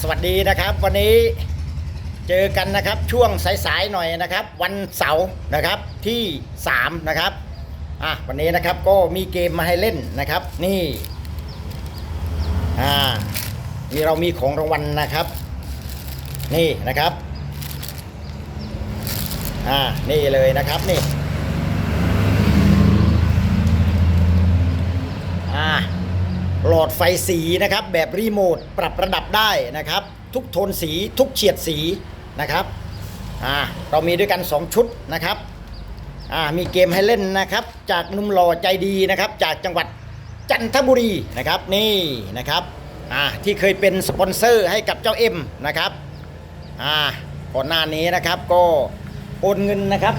สวัสดีนะครับ วันนี้เจอกันนะครับช่วงสายๆหน่อยนะครับ วันเสาร์นะครับที่ 3 นะครับอะวันนี้นะครับก็มีเกมมาให้เล่นนะครับ นี่อ่ามีเรามีของรางวัลนะครับ นี่นะครับอ่านี่เลยนะครับนี่อ่า หล อดไฟสีนะครับ แบบรีโมทปรับระดับได้นะครับ ทุกโทนสีทุกเฉียดสีนะครับอ่าเรามีด้วยกัน 2 ชุดนะครับอ่ามีเกมให้เล่นนะครับ จากนุ่มหล่อใจดีนะครับ จากจังหวัดจันทบุรีนะครับนี่นะครับอ่าที่เคยเป็นสปอนเซอร์ให้กับเจ้าเอ็มนะครับอ่าก่อนหน้านี้นะครับก็โอนเงินนะครับ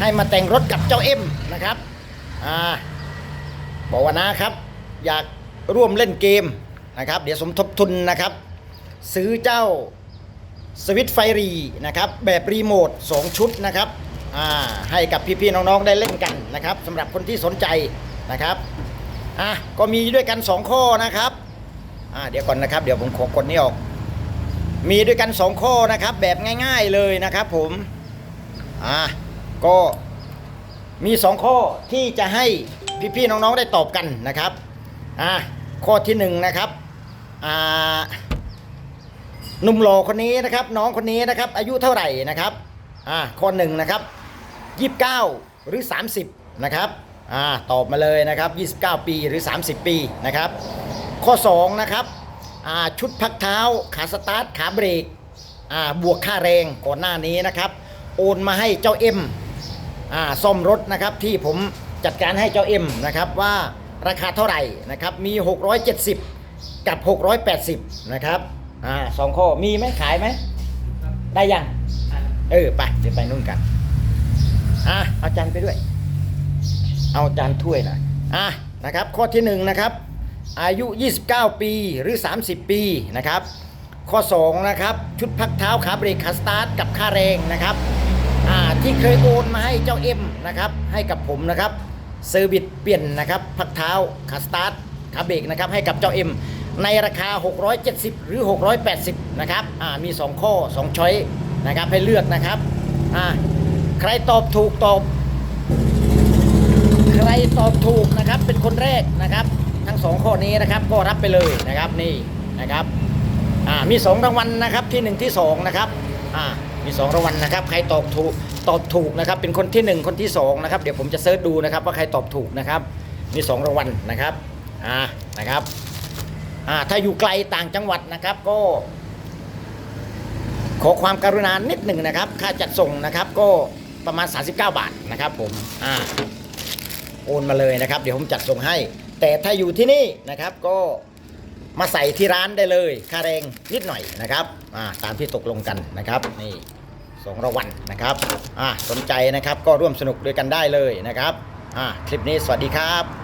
ให้มาแต่งรถกับเจ้าเอ็มนะครับอ่าบอกว่านะครับ อยาก ร่วมเล่นเกมนะครับ เดี๋ยวสมทบทุนนะครับ ซื้อเจ้าสวิตไฟรีนะครับ แบบรีโมท 2 ชุดนะครับอ่าให้กับพี่ๆน้องๆได้เล่นกันนะครับสำหรับคนที่สนใจนะครับอะก็มีด้วยกัน 2 ข้อนะครับอ่าเดี๋ยวก่อนนะครับ เดี๋ยวผมขอกดนี้ออก มีด้วยกัน 2 ข้อนะครับ แบบง่ายๆเลยนะครับ ผมอ่าก็มี 2 ข้อที่จะให้พี่ๆน้องๆได้ตอบกันนะครับอ่า ข้อที่1นงนะครับหนุ่มหล่อคนนี้นะครับ น้องคนนี้นะครับ อายุเท่าไหร่นะครับอ่าข้อหนึ่งนะครับ29หรือ 30นะครับอ่าตอบมาเลยนะครับ 29 ปีหรือ 30 ปีนะครับ ข้อ2นะครับอ่าชุดพักเท้าขาสตาร์ทขาเบรกอ่าบวกค่าแรงก่อนหน้านี้นะครับ โอนมาให้เจ้าเอ็มอ่าซ่อมรถนะครับที่ผมจัดการให้เจ้าเอ็มนะครับว่า ราคาเท่าไหร่นะครับมี 670 กับ 680 นะครับอ่าสองข้อมีไหมขายไหม ได้ยัง เออ ไปเดี๋ยวไปนู่นกัน อะเอาจานไปด้วย เอาจานถ้วยหน่อยอะนะครับ ข้อที่หนึ่งนะครับอายุ 29 ปีหรือ 30 ปีนะครับ ข้อ 2 นะครับ ชุดพักเท้าขาเบรกขาสตาร์ทกับค่าแรงนะครับอ่าที่เคยโอนมาให้เจ้าเอ็มนะครับ ให้กับผมนะครับ เซอร์วิสเปลี่ยนนะครับพักเท้าขาสตาร์ทขาเบรกนะครับให้กับเจ้าเอ็มในราคา 670 หรือ 680 นะครับอ่ามี 2 ข้อ 2 ช้อยนะครับให้เลือกนะครับอ่าใครตอบถูกตอบ ใครตอบถูกนะครับเป็นคนแรกนะครับ ทั้ง 2 ข้อนี้นะครับก็รับไปเลยนะครับนี่นะครับอ่ามีสองรางวัลนะครับที่หนึ่งที่สองนะครับอ่ามีสองรางวัลนะครับ ใครตอบถูก ตอบถูกนะครับ เป็นคนที่หนึ่งคนที่สองนะครับ เดี๋ยวผมจะเซิร์ชดูนะครับ ว่าใครตอบถูกนะครับ มีสองรางวัลนะครับ อ่า นะครับ อ่า ถ้าอยู่ไกลต่างจังหวัดนะครับ ก็ ขอความกรุณานิดหนึ่งนะครับ ค่าจัดส่งนะครับ ก็ประมาณ 39 บาทนะครับผม อ่า โอนมาเลยนะครับ เดี๋ยวผมจัดส่งให้ แต่ถ้าอยู่ที่นี่นะครับ ก็มาใส่ที่ร้านได้เลย ค่าแรงนิดหน่อยนะครับ อ่า ตามที่ตกลงกันนะครับ นี่ สองรางวัลนะครับอ่าสนใจนะครับก็ร่วมสนุกด้วยกันได้เลยนะครับอ่าคลิปนี้สวัสดีครับ